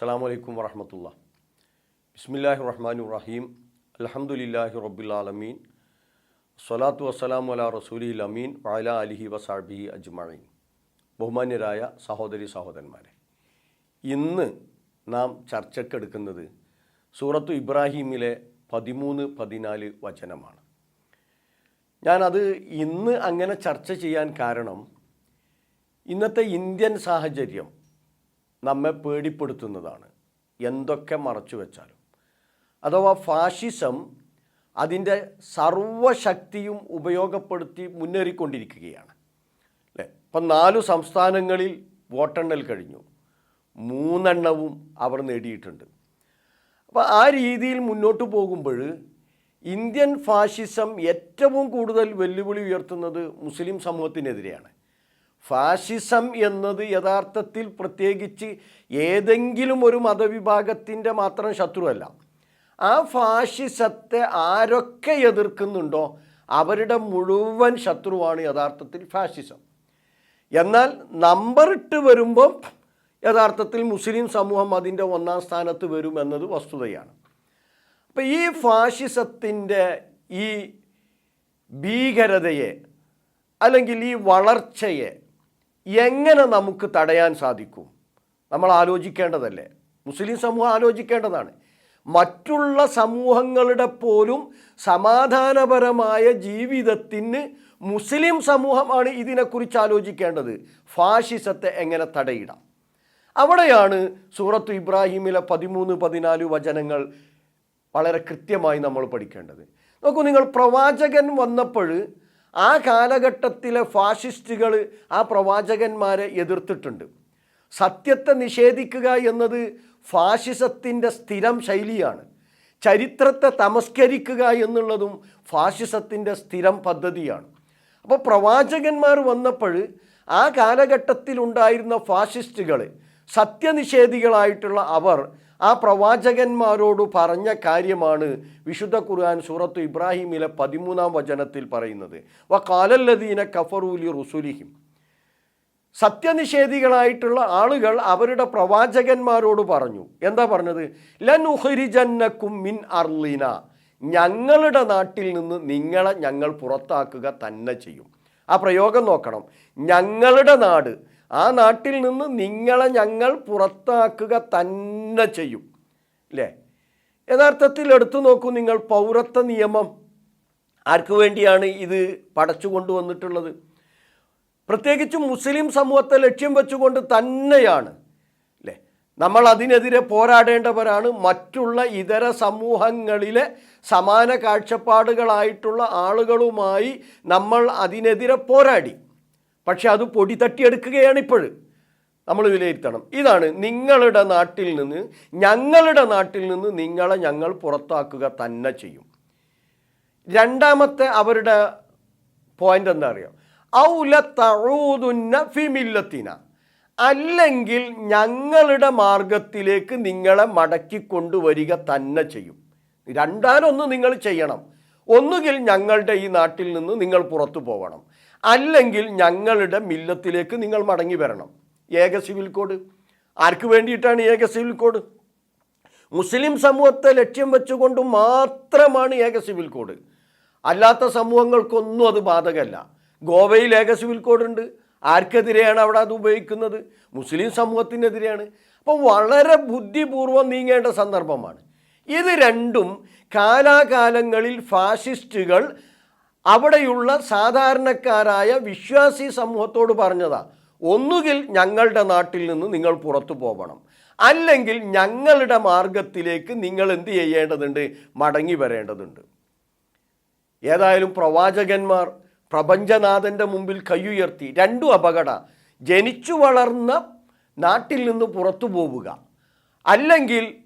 അസ്സാം വലൈക്കും വറഹമത്തുള്ള. ബിസ്മില്ലാഹി റഹ്മാൻ റഹീം അലഹമുല്ലാഹി റബുലാലമീൻ സ്വലാത്തു വസ്സലാം അല റസൂലി അമീൻ വഅല അലിഹി വസാബിഹി അജ്മീൻ ബഹുമാന്യരായ സഹോദരി സഹോദരന്മാരെ ഇന്ന് നാം ചർച്ചക്കെടുക്കുന്നത് സൂറത്തു ഇബ്രാഹീമിലെ പതിമൂന്ന് പതിനാല് വചനമാണ്. ഞാനത് ഇന്ന് അങ്ങനെ ചർച്ച ചെയ്യാൻ കാരണം ഇന്നത്തെ ഇന്ത്യൻ സാഹചര്യം നമ്മെ പേടിപ്പെടുത്തുന്നതാണ്. എന്തൊക്കെ മറച്ചു വെച്ചാലും. അഥവാ ഫാഷിസം അതിന്റെ സർവശക്തിയും ഉപയോഗപ്പെടുത്തി മുന്നേറിക്കൊണ്ടിരിക്കുകയാണ്. അല്ലേ? ഇപ്പം നാലു സംസ്ഥാനങ്ങളിൽ വോട്ടെണ്ണൽ കഴിഞ്ഞു. മൂന്നെണ്ണവും അവർ നേടിയിട്ടുണ്ട്. അപ്പോൾ ആ രീതിയിൽ മുന്നോട്ട് പോകുമ്പോൾ ഇന്ത്യൻ ഫാഷിസം ഏറ്റവും കൂടുതൽ വെല്ലുവിളി ഉയർത്തുന്നത് മുസ്ലിം സമൂഹത്തിനെതിരെയാണ്. ഫാഷിസം എന്നത് യഥാർത്ഥത്തിൽ പ്രത്യേകിച്ച് ഏതെങ്കിലും ഒരു മതവിഭാഗത്തിന്റെ മാത്രം ശത്രുവല്ല. ആ ഫാഷിസത്തെ ആരൊക്കെ എതിർക്കുന്നുണ്ടോ അവരുടെ മുഴുവൻ ശത്രുവാണ് യഥാർത്ഥത്തിൽ ഫാഷിസം. എന്നാൽ നമ്പർ ഇട്ട് വരുമ്പം യഥാർത്ഥത്തിൽ മുസ്ലിം സമൂഹം അതിന്റെ ഒന്നാം സ്ഥാനത്ത് വരും എന്നത് വസ്തുതയാണ്. അപ്പം ഈ ഫാഷിസത്തിന്റെ ഈ ഭീകരതയെ അല്ലെങ്കിൽ ഈ വളർച്ചയെ എങ്ങനെ നമുക്ക് തടയാൻ സാധിക്കും? നമ്മൾ ആലോചിക്കേണ്ടതല്ലേ? മുസ്ലിം സമൂഹം ആലോചിക്കേണ്ടതാണ്. മറ്റുള്ള സമൂഹങ്ങളുടെ പോലും സമാധാനപരമായ ജീവിതത്തിന് മുസ്ലിം സമൂഹമാണ് ഇതിനെക്കുറിച്ച് ആലോചിക്കേണ്ടത്. ഫാഷിസത്തെ എങ്ങനെ തടയിടാം? അവിടെയാണ് സൂറത്ത് ഇബ്രാഹിമിലെ പതിമൂന്ന് പതിനാല് വചനങ്ങൾ വളരെ കൃത്യമായി നമ്മൾ പഠിക്കേണ്ടത്. നോക്കൂ നിങ്ങൾ പ്രവാചകൻ വന്നപ്പോൾ ആ കാലഘട്ടത്തിലെ ഫാഷിസ്റ്റുകൾ ആ പ്രവാചകന്മാരെ എതിർത്തിട്ടുണ്ട്. സത്യത്തെ നിഷേധിക്കുക എന്നത് ഫാഷിസത്തിന്റെ സ്ഥിരം ശൈലിയാണ്. ചരിത്രത്തെ തമസ്കരിക്കുക എന്നുള്ളതും ഫാഷിസത്തിന്റെ സ്ഥിരം പദ്ധതിയാണ്. അപ്പോൾ പ്രവാചകന്മാർ വന്നപ്പോൾ ആ കാലഘട്ടത്തിലുണ്ടായിരുന്ന ഫാഷിസ്റ്റുകൾ സത്യനിഷേധികളായിട്ടുള്ള അവർ ആ പ്രവാചകന്മാരോട് പറഞ്ഞ കാര്യമാണ് വിശുദ്ധ ഖുർആൻ സൂറത്ത് ഇബ്രാഹിമിലെ പതിമൂന്നാം വചനത്തിൽ പറയുന്നത്. വ കാലല്ലദീന കഫറൂലി റുസുലിഹിം. സത്യനിഷേധികളായിട്ടുള്ള ആളുകൾ അവരുടെ പ്രവാചകന്മാരോട് പറഞ്ഞു. എന്താ പറഞ്ഞത്? ലൻ ഉഹരിജന്നക്കും മിൻ അർലിന ഞങ്ങളുടെ നാട്ടിൽ നിന്ന് നിങ്ങളെ ഞങ്ങൾ പുറത്താക്കുക തന്നെ ചെയ്യും. ആ പ്രയോഗം നോക്കണം. ഞങ്ങളുടെ നാട് ആ നാട്ടിൽ നിന്ന് നിങ്ങളെ ഞങ്ങൾ പുറത്താക്കുക തന്നെ ചെയ്യും. അല്ലേ യഥാർത്ഥത്തിൽ എടുത്തു നോക്കൂ നിങ്ങൾ പൗരത്വ നിയമം ആർക്കു വേണ്ടിയാണ് ഇത് പടച്ചു കൊണ്ടുവന്നിട്ടുള്ളത്? പ്രത്യേകിച്ചും മുസ്ലിം സമൂഹത്തെ ലക്ഷ്യം വെച്ചുകൊണ്ട് തന്നെയാണ്. അല്ലേ നമ്മൾ അതിനെതിരെ പോരാടേണ്ടവരാണ്. മറ്റുള്ള ഇതര സമൂഹങ്ങളിലെ സമാന കാഴ്ചപ്പാടുകളായിട്ടുള്ള ആളുകളുമായി നമ്മൾ അതിനെതിരെ പോരാടി. പക്ഷെ അത് പൊടി തട്ടിയെടുക്കുകയാണ് ഇപ്പോൾ നമ്മൾ വിലയിരുത്തണം. ഇതാണ് നിങ്ങളുടെ നാട്ടിൽ നിന്ന് ഞങ്ങളുടെ നാട്ടിൽ നിന്ന് നിങ്ങളെ ഞങ്ങൾ പുറത്താക്കുക തന്നെ ചെയ്യും. രണ്ടാമത്തെ അവരുടെ പോയിന്റ് എന്താ അറിയാം? ഔല തഴൂതുന്ന ഫിമില്ലത്തിന അല്ലെങ്കിൽ ഞങ്ങളുടെ മാർഗത്തിലേക്ക് നിങ്ങളെ മടക്കി കൊണ്ടുവരിക തന്നെ ചെയ്യും. രണ്ടാലൊന്ന് നിങ്ങൾ ചെയ്യണം. ഒന്നുകിൽ ഞങ്ങളുടെ ഈ നാട്ടിൽ നിന്ന് നിങ്ങൾ പുറത്തു പോകണം അല്ലെങ്കിൽ ഞങ്ങളുടെ മില്ലത്തിലേക്ക് നിങ്ങൾ മടങ്ങി വരണം. ഏക സിവിൽ കോഡ്. ആർക്ക് വേണ്ടിയിട്ടാണ് ഏക സിവിൽ കോഡ്? മുസ്ലിം സമൂഹത്തെ ലക്ഷ്യം വെച്ചുകൊണ്ട് മാത്രമാണ് ഏക സിവിൽ കോഡ്. അല്ലാത്ത സമൂഹങ്ങൾക്കൊന്നും അത് ബാധകമല്ല. ഗോവയിൽ ഏക സിവിൽ കോഡ് ഉണ്ട് ആർക്കെതിരെയാണ് അവിടെ അത് ഉപയോഗിക്കുന്നത്? മുസ്ലിം സമൂഹത്തിനെതിരെയാണ്. അപ്പോൾ വളരെ ബുദ്ധിപൂർവം നീങ്ങേണ്ട സന്ദർഭമാണ്. ഇത് രണ്ടും കാലാകാലങ്ങളിൽ ഫാഷിസ്റ്റുകൾ അവിടെയുള്ള സാധാരണക്കാരായ വിശ്വാസി സമൂഹത്തോട് പറഞ്ഞതാ ഒന്നുകിൽ ഞങ്ങളുടെ നാട്ടിൽ നിന്ന് നിങ്ങൾ പുറത്തു പോകണം അല്ലെങ്കിൽ ഞങ്ങളുടെ മാർഗത്തിലേക്ക് നിങ്ങൾ എന്ത് ചെയ്യേണ്ടതുണ്ട്? മടങ്ങി വരേണ്ടതുണ്ട്. ഏതായാലും പ്രവാചകന്മാർ പ്രപഞ്ചനാഥന്റെ മുമ്പിൽ കൈയുയർത്തി രണ്ടും അപകട. ജനിച്ചു വളർന്ന നാട്ടിൽ നിന്ന് പുറത്തു പോവുക. അല്ലെങ്കിൽ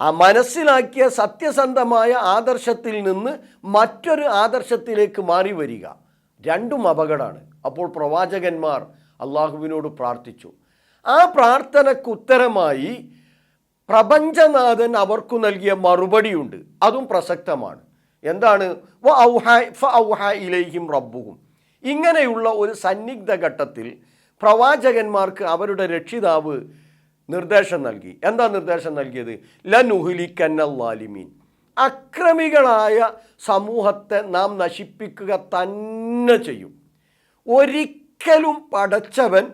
ആ മനസ്സിലാക്കിയ സത്യസന്ധമായ ആദർശത്തിൽ നിന്ന് മറ്റൊരു ആദർശത്തിലേക്ക് മാറി വരിക. രണ്ടും അപകടമാണ്. അപ്പോൾ പ്രവാചകന്മാർ അള്ളാഹുവിനോട് പ്രാർത്ഥിച്ചു. ആ പ്രാർത്ഥനക്കുത്തരമായി പ്രപഞ്ചനാഥൻ അവർക്കു നൽകിയ മറുപടിയുണ്ട്. അതും പ്രസക്തമാണ്. എന്താണ്? ഇലൈഹിം റബ്ബുഹും. ഇങ്ങനെയുള്ള ഒരു സന്നിഗ്ധ ഘട്ടത്തിൽ പ്രവാചകന്മാർക്ക് അവരുടെ രക്ഷിതാവ് നിർദ്ദേശം നൽകി. എന്താ നിർദ്ദേശം നൽകിയത്? ലനുഹുലിക്കന്നല്ലാലിമീൻ. അക്രമികളായ സമൂഹത്തെ നാം നശിപ്പിക്കുക തന്നെ ചെയ്യും. ഒരിക്കലും പടച്ചവൻ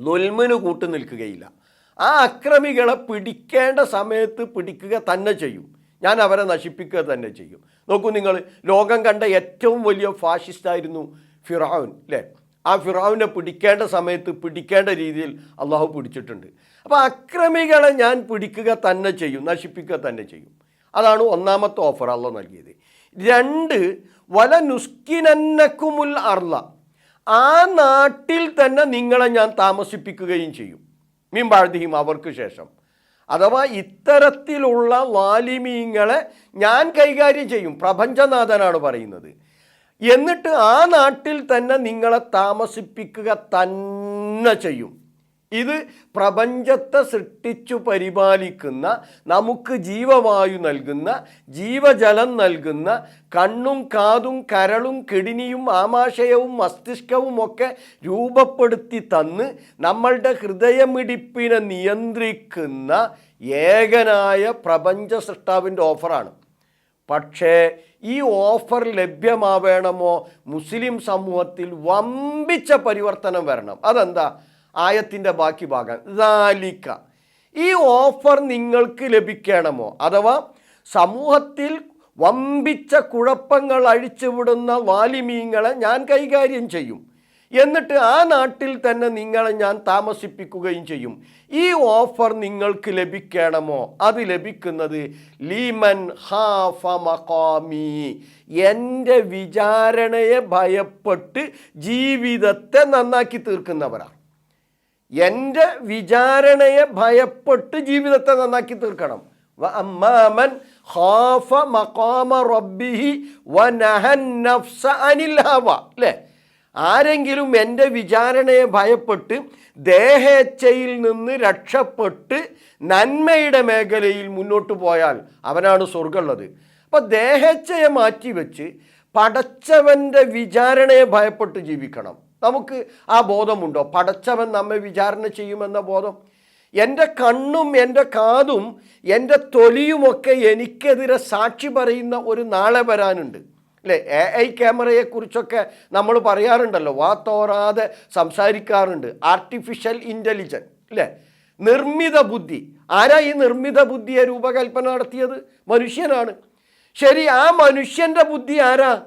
നൊൽമിന് കൂട്ടു നിൽക്കുകയില്ല. ആ അക്രമികളെ പിടിക്കേണ്ട സമയത്ത് പിടിക്കുക തന്നെ ചെയ്യും. ഞാൻ അവരെ നശിപ്പിക്കുക തന്നെ ചെയ്യും. നോക്കൂ നിങ്ങൾ ലോകം കണ്ട ഏറ്റവും വലിയ ഫാഷിസ്റ്റായിരുന്നു ഫിറാവുൻ അല്ലേ? ആ ഫിറാവിനെ പിടിക്കേണ്ട സമയത്ത് പിടിക്കേണ്ട രീതിയിൽ അള്ളാഹു പിടിച്ചിട്ടുണ്ട്. അപ്പോൾ അക്രമികളെ ഞാൻ പിടിക്കുക തന്നെ ചെയ്യും നശിപ്പിക്കുക തന്നെ ചെയ്യും. അതാണ് ഒന്നാമത്തെ ഓഫർ അള്ള നൽകിയത്. രണ്ട് വല നുസ്കിനന്നക്കുമുൽ അർള. ആ നാട്ടിൽ തന്നെ നിങ്ങളെ ഞാൻ താമസിപ്പിക്കുകയും ചെയ്യും. മീൻപാഴ്തിയും അവർക്ക് ശേഷം. അഥവാ ഇത്തരത്തിലുള്ള വാലിമീങ്ങളെ ഞാൻ കൈകാര്യം ചെയ്യും പ്രപഞ്ചനാഥനാണ് പറയുന്നത്. എന്നിട്ട് ആ നാട്ടിൽ തന്നെ നിങ്ങളെ താമസിപ്പിക്കുക തന്നെ ചെയ്യും. ഇത് പ്രപഞ്ചത്തെ സൃഷ്ടിച്ചു പരിപാലിക്കുന്ന നമുക്ക് ജീവവായു നൽകുന്ന ജീവജലം നൽകുന്ന കണ്ണും കാതും കരളും കിഡ്നിയും ആമാശയവും മസ്തിഷ്കവും ഒക്കെ രൂപപ്പെടുത്തി തന്ന് നമ്മളുടെ ഹൃദയമിടിപ്പിനെ നിയന്ത്രിക്കുന്ന ഏകനായ പ്രപഞ്ച സൃഷ്ടാവിന്റെ ഓഫറാണ്. പക്ഷേ ഈ ഓഫർ ലഭ്യമാവേണമോ? മുസ്ലിം സമൂഹത്തിൽ വമ്പിച്ച പരിവർത്തനം വരണം. അതെന്താ? ആയത്തിന്റെ ബാക്കി ഭാഗം. ദാലിക്ക. ഈ ഓഫർ നിങ്ങൾക്ക് ലഭിക്കണമോ? അഥവാ സമൂഹത്തിൽ വമ്പിച്ച കുഴപ്പങ്ങൾ അഴിച്ചുവിടുന്ന വാലിമീങ്ങളെ ഞാൻ കൈകാര്യം ചെയ്യും. എന്നിട്ട് ആ നാട്ടിൽ തന്നെ നിങ്ങളെ ഞാൻ താമസിപ്പിക്കുകയും ചെയ്യും. ഈ ഓഫർ നിങ്ങൾക്ക് ലഭിക്കണമോ? അത് ലഭിക്കുന്നത് ലീമൻ ഹാഫ മഖാമി. എന്റെ വിചാരണയെ ഭയപ്പെട്ട് ജീവിതത്തെ നന്നാക്കി തീർക്കുന്നവരാണ് എന്റെ വിചാരണയെ ഭയപ്പെട്ട് ജീവിതത്തെ നന്നാക്കി തീർക്കണം. അമ്മാമൻ ഖാഫ മഖാമ റബ്ബിഹി നഫ്സ അനിൽ അല്ലേ? ആരെങ്കിലും എന്റെ വിചാരണയെ ഭയപ്പെട്ട് ദേഹേച്ഛയിൽ നിന്ന് രക്ഷപ്പെട്ട് നന്മയുടെ മേഖലയിൽ മുന്നോട്ട് പോയാൽ അവനാണ് സ്വർഗമുള്ളത് അപ്പോൾ ദേഹേച്ഛയെ മാറ്റിവെച്ച് പടച്ചവന്റെ വിചാരണയെ ഭയപ്പെട്ട് ജീവിക്കണം. നമുക്ക് ആ ബോധമുണ്ടോ? പടച്ചവൻ നമ്മെ വിചാരണ ചെയ്യുമെന്ന ബോധം? എന്റെ കണ്ണും എന്റെ കാതും എന്റെ തൊലിയുമൊക്കെ എനിക്കെതിരെ സാക്ഷി പറയുന്ന ഒരു നാളെ വരാനുണ്ട്. അല്ലേ? എ ഐ ക്യാമറയെക്കുറിച്ചൊക്കെ നമ്മൾ പറയാറുണ്ടല്ലോ. വാ തോറാതെ സംസാരിക്കാറുണ്ട്. ആർട്ടിഫിഷ്യൽ ഇന്റലിജൻസ് അല്ലേ? നിർമ്മിത ബുദ്ധി. ആരാ ഈ നിർമ്മിത ബുദ്ധിയെ രൂപകൽപ്പന നടത്തിയത്? മനുഷ്യനാണ്. ശരി ആ മനുഷ്യന്റെ ബുദ്ധി ആരാ?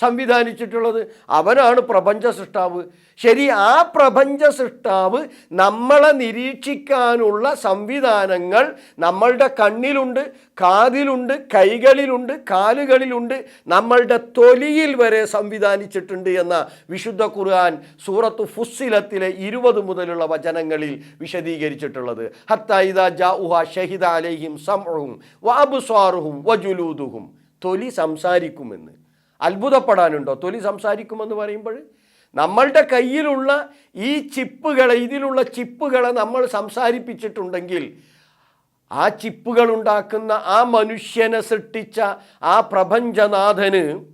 സംവിധാനിച്ചിട്ടുള്ളത്. അവനാണ് പ്രപഞ്ച സൃഷ്ടാവ് ശരി ആ പ്രപഞ്ച സൃഷ്ടാവ് നമ്മളെ നിരീക്ഷിക്കാനുള്ള സംവിധാനങ്ങൾ നമ്മളുടെ കണ്ണിലുണ്ട് കാതിലുണ്ട് കൈകളിലുണ്ട് കാലുകളിലുണ്ട്. നമ്മളുടെ തൊലിയിൽ വരെ സംവിധാനിച്ചിട്ടുണ്ട് എന്ന വിശുദ്ധ ഖുർആൻ സൂറത്ത് ഫുസ്സിലത്തിലെ ഇരുപത് മുതലുള്ള വചനങ്ങളിൽ വിശദീകരിച്ചിട്ടുള്ളത്. ഹത്തായിദ ജാഉഹ ഷഹിദ അലൈഹിം സംഉഹും വഅബ്സാറുഹും വജുലൂദുഹും തൊലി സംസാരിക്കുമെന്ന്. അത്ഭുതപ്പെടാനുണ്ടോ? തൊലി സംസാരിക്കുമെന്ന് പറയുമ്പോൾ നമ്മളുടെ കയ്യിലുള്ള ഈ ചിപ്പുകളെ ഇതിലുള്ള ചിപ്പുകളെ നമ്മൾ സംസാരിപ്പിച്ചിട്ടുണ്ടെങ്കിൽ ആ ചിപ്പുകൾ ഉണ്ടാക്കുന്ന ആ മനുഷ്യനെ സൃഷ്ടിച്ച ആ പ്രപഞ്ചനാഥന്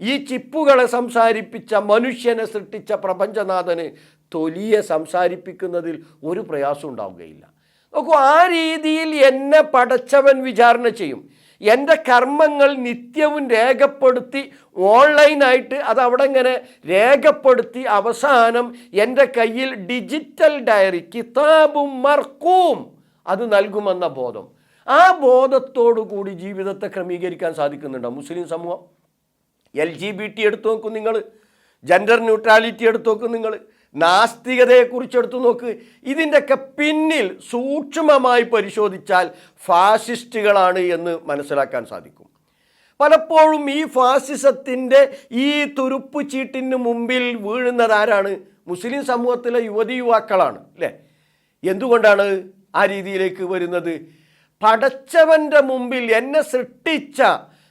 ഈ ചിപ്പുകളെ സംസാരിപ്പിച്ച മനുഷ്യനെ സൃഷ്ടിച്ച പ്രപഞ്ചനാഥന് തൊലിയെ സംസാരിപ്പിക്കുന്നതിൽ ഒരു പ്രയാസം ഉണ്ടാവുകയില്ല. നോക്കൂ ആ രീതിയിൽ എന്നെ പടച്ചവൻ വിചാരണ ചെയ്യും. എന്റെ കർമ്മങ്ങൾ നിത്യവും രേഖപ്പെടുത്തി ഓൺലൈനായിട്ട് അത് അവിടെ ഇങ്ങനെ രേഖപ്പെടുത്തി അവസാനം എന്റെ കയ്യിൽ ഡിജിറ്റൽ ഡയറി കിതാബും മർക്കൂം. അത് നൽകുമെന്ന ബോധം. ആ ബോധത്തോടു കൂടി ജീവിതത്തെ ക്രമീകരിക്കാൻ സാധിക്കുന്നുണ്ടോ മുസ്ലിം സമൂഹം? എൽ ജി ബി ടി എടുത്തു നോക്കും നിങ്ങൾ. ജെൻഡർ ന്യൂട്രാലിറ്റി എടുത്തു നോക്കും നിങ്ങൾ. നാസ്തികതയെക്കുറിച്ച് എടുത്തു നോക്ക്. ഇതിന്റെയൊക്കെ പിന്നിൽ സൂക്ഷ്മമായി പരിശോധിച്ചാൽ ഫാസിസ്റ്റുകളാണ് എന്ന് മനസ്സിലാക്കാൻ സാധിക്കും. പലപ്പോഴും ഈ ഫാസിസത്തിന്റെ ഈ തുരുപ്പ് ചീട്ടിന് മുമ്പിൽ വീഴുന്നത് ആരാണ്? മുസ്ലിം സമൂഹത്തിലെ യുവതി യുവാക്കളാണ് അല്ലേ? എന്തുകൊണ്ടാണ് ആ രീതിയിലേക്ക് വരുന്നത്? പടച്ചവന്റെ മുമ്പിൽ എന്നെ സൃഷ്ടിച്ച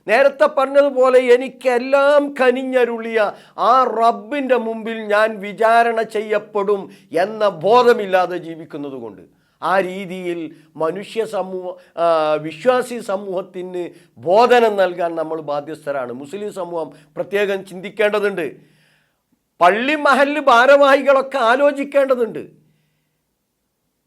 നേരത്തെ പറഞ്ഞതുപോലെ എനിക്കെല്ലാം കനിഞ്ഞരുളിയ ആ റബ്ബിന്റെ മുമ്പിൽ ഞാൻ വിചാരണ ചെയ്യപ്പെടും എന്ന ബോധമില്ലാതെ ജീവിക്കുന്നത് കൊണ്ട് ആ രീതിയിൽ മനുഷ്യ സമൂഹ വിശ്വാസി സമൂഹത്തിന് ബോധനം നൽകാൻ നമ്മൾ ബാധ്യസ്ഥരാണ്. മുസ്ലിം സമൂഹം പ്രത്യേകം ചിന്തിക്കേണ്ടതുണ്ട്. പള്ളി മഹൽ ഭാരവാഹികളൊക്കെ ആലോചിക്കേണ്ടതുണ്ട്.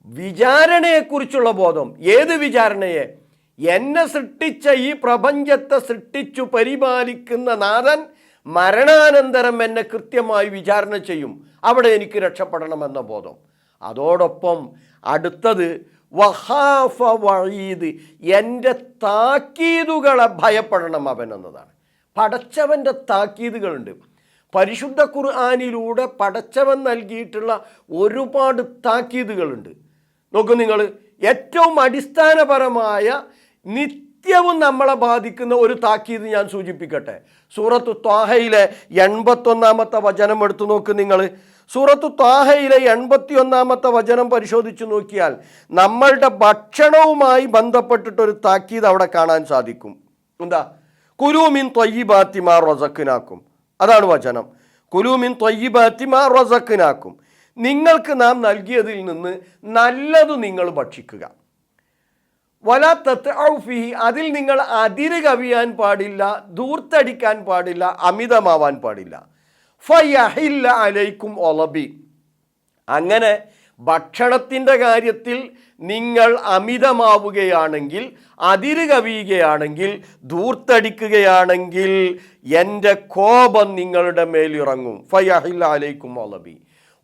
വിചാരണയെക്കുറിച്ചുള്ള ബോധം. ഏത് വിചാരണയെ? എന്നെ സൃഷ്ടിച്ച ഈ പ്രപഞ്ചത്തെ സൃഷ്ടിച്ചു പരിപാലിക്കുന്ന നാഥൻ മരണാനന്തരം എന്നെ കൃത്യമായി വിചാരണ ചെയ്യും. അവിടെ എനിക്ക് രക്ഷപ്പെടണമെന്ന ബോധം. അതോടൊപ്പം അടുത്തത് വഹാഫ വഴീദ് എന്റെ താക്കീതുകളെ ഭയപ്പെടണം അവൻ എന്നതാണ് പടച്ചവന്റെ താക്കീതുകളുണ്ട്. പരിശുദ്ധ ഖുർആാനിലൂടെ പടച്ചവൻ നൽകിയിട്ടുള്ള ഒരുപാട് താക്കീതുകളുണ്ട്. നോക്കൂ നിങ്ങൾ ഏറ്റവും അടിസ്ഥാനപരമായ നിത്യവും നമ്മളെ ബാധിക്കുന്ന ഒരു താക്കീത് ഞാൻ സൂചിപ്പിക്കട്ടെ. സൂറത്ത് ത്വാഹയിലെ എൺപത്തൊന്നാമത്തെ വചനം എടുത്തു നോക്ക് നിങ്ങൾ. സൂറത്ത് ത്വാഹയിലെ എൺപത്തി ഒന്നാമത്തെ വചനം പരിശോധിച്ചു നോക്കിയാൽ നമ്മളുടെ ഭക്ഷണവുമായി ബന്ധപ്പെട്ടിട്ടൊരു താക്കീത് അവിടെ കാണാൻ സാധിക്കും. എന്താ? കുലൂമിൻ തൊയ്യിബാത്തിമാർ റൊസക്കിനാക്കും അതാണ് വചനം. കുലൂമിൻ തൊയ്യിബാത്തിമാർ റൊസക്കിനാക്കും നിങ്ങൾക്ക് നാം നൽകിയതിൽ നിന്ന് നല്ലത് നിങ്ങൾ ഭക്ഷിക്കുക. വല തത്ഫിഹി അതിൽ നിങ്ങൾ അതിര് കവിയാൻ പാടില്ല ദൂർത്തടിക്കാൻ പാടില്ല അമിതമാവാൻ പാടില്ല. ഫയഹില്ല അലൈക്കും ഒളബി അങ്ങനെ ഭക്ഷണത്തിന്റെ കാര്യത്തിൽ നിങ്ങൾ അമിതമാവുകയാണെങ്കിൽ അതിര് കവിയുകയാണെങ്കിൽ ദൂർത്തടിക്കുകയാണെങ്കിൽ എന്റെ കോപം നിങ്ങളുടെ മേലിറങ്ങും. ഫയഹില്ല അലൈക്കും ഒളബി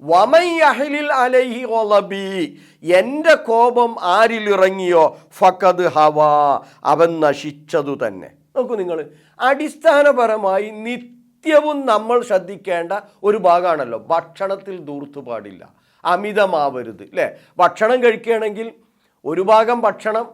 വമയ്യഹലിൽ അലൈഹി ഒലബി എന്റെ കോപം ആരിലിറങ്ങിയോ ഫക്കത് ഹവാ അവൻ നശിച്ചതു തന്നെ. നോക്കൂ നിങ്ങൾ അടിസ്ഥാനപരമായി നിത്യവും നമ്മൾ ശ്രദ്ധിക്കേണ്ട ഒരു ഭാഗമാണല്ലോ. ഭക്ഷണത്തിൽ ദൂർത്തു പാടില്ല അമിതമാവരുത് അല്ലേ ഭക്ഷണം കഴിക്കുകയാണെങ്കിൽ ഒരു ഭാഗം ഭക്ഷണം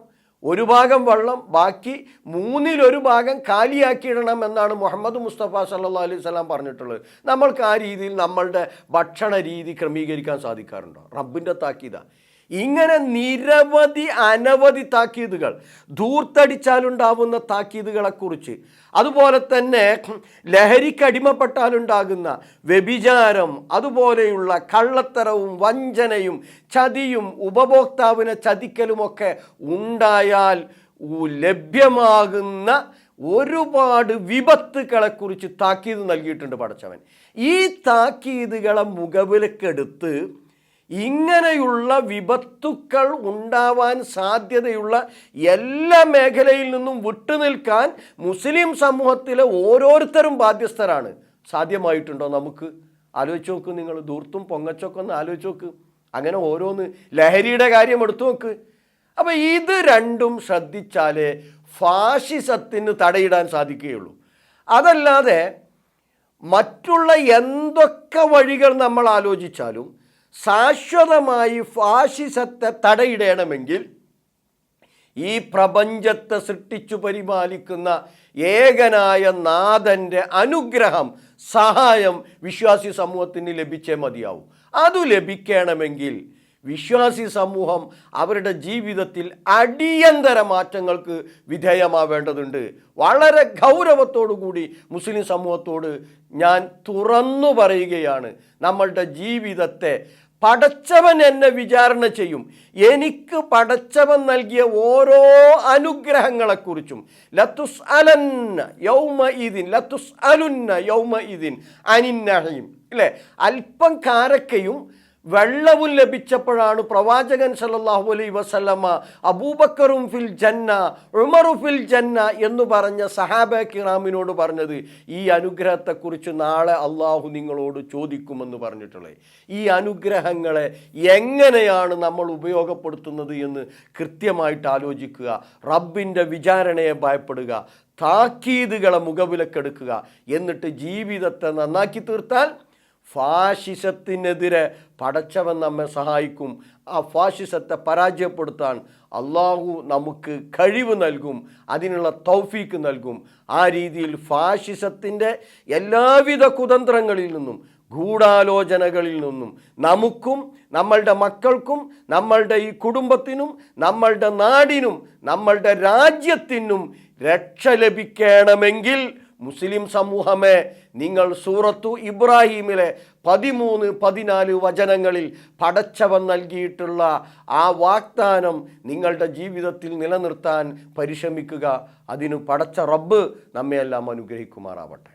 ഒരു ഭാഗം വെള്ളം ബാക്കി മൂന്നിലൊരു ഭാഗം കാലിയാക്കിയിടണം എന്നാണ് മുഹമ്മദ് മുസ്തഫ സല്ലാ അലൈഹി സ്വലാം പറഞ്ഞിട്ടുള്ളത്. നമ്മൾക്ക് ആ രീതിയിൽ നമ്മളുടെ ഭക്ഷണ രീതി ക്രമീകരിക്കാൻ സാധിക്കാറുണ്ടോ? റബ്ബിന്റെ താക്കീത. ഇങ്ങനെ നിരവധി അനവധി താക്കീതുകൾ ധൂർത്തടിച്ചാലുണ്ടാവുന്ന താക്കീതുകളെക്കുറിച്ച് അതുപോലെ തന്നെ ലഹരിക്കടിമപ്പെട്ടാലുണ്ടാകുന്ന വ്യഭിചാരം അതുപോലെയുള്ള കള്ളത്തരവും വഞ്ചനയും ചതിയും ഉപഭോക്താവിനെ ചതിക്കലുമൊക്കെ ഉണ്ടായാൽ ലഭ്യമാകുന്ന ഒരുപാട് വിപത്തുക്കളെക്കുറിച്ച് താക്കീത് നൽകിയിട്ടുണ്ട് പടച്ചവൻ ഈ താക്കീതുകളെ മുഖവിലക്കെടുത്ത് ഇങ്ങനെയുള്ള വിപത്തുക്കൾ ഉണ്ടാവാൻ സാധ്യതയുള്ള എല്ലാ മേഖലയിൽ നിന്നും വിട്ടുനിൽക്കാൻ മുസ്ലിം സമൂഹത്തിലെ ഓരോരുത്തരും ബാധ്യസ്ഥരാണ്. സാധ്യമായിട്ടുണ്ടോ നമുക്ക്? ആലോചിച്ച് നോക്ക് നിങ്ങൾ ദൂർത്തും പൊങ്ങച്ചൊക്കെ ഒന്ന് ആലോചിച്ച് നോക്ക്. അങ്ങനെ ഓരോന്ന് ലഹരിയുടെ കാര്യം എടുത്തു നോക്ക്. അപ്പോൾ ഇത് രണ്ടും ശ്രദ്ധിച്ചാലേ ഫാഷിസത്തിന് തടയിടാൻ സാധിക്കുകയുള്ളൂ. അതല്ലാതെ മറ്റുള്ള എന്തൊക്കെ വഴികൾ നമ്മൾ ആലോചിച്ചാലും ശാശ്വതമായി ഫാഷിസത്തെ തടയിടണമെങ്കിൽ ഈ പ്രപഞ്ചത്തെ സൃഷ്ടിച്ചു പരിപാലിക്കുന്ന ഏകനായ നാഥന്റെ അനുഗ്രഹം സഹായം വിശ്വാസി സമൂഹത്തിന് ലഭിച്ചേ മതിയാവും. അത് ലഭിക്കണമെങ്കിൽ വിശ്വാസി സമൂഹം അവരുടെ ജീവിതത്തിൽ അടിയന്തര മാറ്റങ്ങൾക്ക് വിധേയമാവേണ്ടതുണ്ട്. വളരെ കൂടി മുസ്ലിം സമൂഹത്തോട് ഞാൻ തുറന്നു പറയുകയാണ്. നമ്മളുടെ ജീവിതത്തെ പടച്ചവൻ എന്നെ വിചാരണ ചെയ്യും. എനിക്ക് പടച്ചവൻ നൽകിയ ഓരോ അനുഗ്രഹങ്ങളെക്കുറിച്ചും. ലത്തുസ് അലന്ന യൗമ ഇതിൻ ലത്തുസ് അലുന്ന യൗമ ഇതിൻ അനിന്നഹയും അല്ലേ അല്പം കാരക്കയും വെള്ളവും ലഭിച്ചപ്പോഴാണ് പ്രവാചകൻ സല്ലല്ലാഹു അലൈ വസല്ലമ അബൂബക്കറും ഫിൽ ജന്ന ഉമറു ഫിൽ ജന്ന എന്ന് പറഞ്ഞ സഹാബ കിറാമിനോട് പറഞ്ഞത് ഈ അനുഗ്രഹത്തെക്കുറിച്ച് നാളെ അള്ളാഹു നിങ്ങളോട് ചോദിക്കുമെന്ന് പറഞ്ഞിട്ടുള്ളത് ഈ അനുഗ്രഹങ്ങളെ എങ്ങനെയാണ് നമ്മൾ ഉപയോഗപ്പെടുത്തുന്നത് എന്ന് കൃത്യമായിട്ട് ആലോചിക്കുക. റബ്ബിന്റെ വിചാരണയെ ഭയപ്പെടുക. താക്കീതുകളെ മുഖവിലക്കെടുക്കുക. എന്നിട്ട് ജീവിതത്തെ നന്നാക്കി തീർത്താൽ ഫാഷിസത്തിനെതിരെ പടച്ചവൻ നമ്മെ സഹായിക്കും. ആ ഫാഷിസത്തെ പരാജയപ്പെടുത്താൻ അള്ളാഹു നമുക്ക് കഴിവ് നൽകും അതിനുള്ള തൗഫീക്ക് നൽകും. ആ രീതിയിൽ ഫാഷിസത്തിന്റെ എല്ലാവിധ കുതന്ത്രങ്ങളിൽ നിന്നും ഗൂഢാലോചനകളിൽ നിന്നും നമുക്കും നമ്മളുടെ മക്കൾക്കും നമ്മളുടെ ഈ കുടുംബത്തിനും നമ്മളുടെ നാടിനും നമ്മളുടെ രാജ്യത്തിനും രക്ഷ ലഭിക്കണമെങ്കിൽ മുസ്ലിം സമൂഹമേ നിങ്ങൾ സൂറത്തു ഇബ്രാഹീമിലെ പതിമൂന്ന് പതിനാല് വചനങ്ങളിൽ പടച്ചവൻ നൽകിയിട്ടുള്ള ആ വാഗ്ദാനം നിങ്ങളുടെ ജീവിതത്തിൽ നിലനിർത്താൻ പരിശ്രമിക്കുക. അതിനു പടച്ച റബ്ബ് നമ്മയെല്ലാം അനുഗ്രഹിക്കുമാറാവട്ടെ.